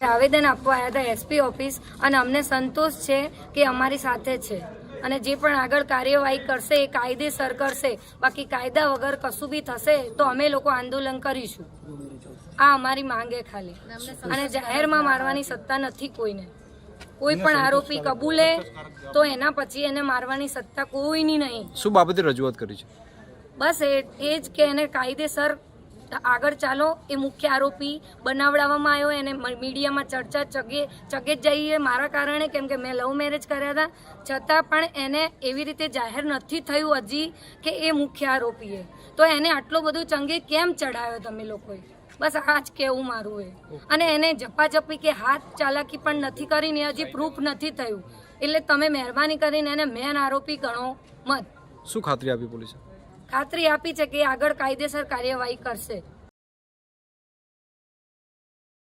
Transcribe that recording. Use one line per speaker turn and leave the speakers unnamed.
આવેદન આપવા આવ્યા હતા એસપી ઓફિસ અને અમને સંતોષ છે કે અમારી સાથે છે. અને જે પણ આગળ કાર્યવાહી કરશે એ કાયદેસર કરશે. બાકી કાયદા વગર કશું બી થશે તો અમે લોકો આંદોલન કરીશું. આ અમારી માંગે ખાલી. અને જાહેરમાં મારવાની સત્તા નથી કોઈને. કોઈ પણ આરોપી કબૂલે તો એના પછી એને મારવાની સત્તા કોઈની નહીં.
શું બાબતે રજૂઆત કરી છે?
બસ એ જ કે એને કાયદેસર આગળ ચાલો એ મુખ્ય આરોપી બનાવડાવવામાં આવ્યો એને મીડિયામાં ચર્ચા ચગે ચગે જઈએ મારા કારણે કેમ કે મેં લવ મેરેજ કર્યા હતા. છતાં પણ એને એવી રીતે જાહેર નથી થયું હજી કે એ મુખ્ય આરોપીએ તો એને આટલો બધો ચંગે કેમ ચડાવ્યો તમે લોકોએ? બસ આ જ કેવું મારું એ. અને એને ઝપાઝપી કે હાથ ચાલાકી પણ નથી કરીને હજી પ્રૂફ નથી થયું. એટલે તમે મહેરબાની કરીને એને મેન આરોપી ગણો મત.
શું ખાતરી આપી પોલીસે?
ખાતરી આપી છે કે આગળ કાયદેસર કાર્યવાહી કરશે.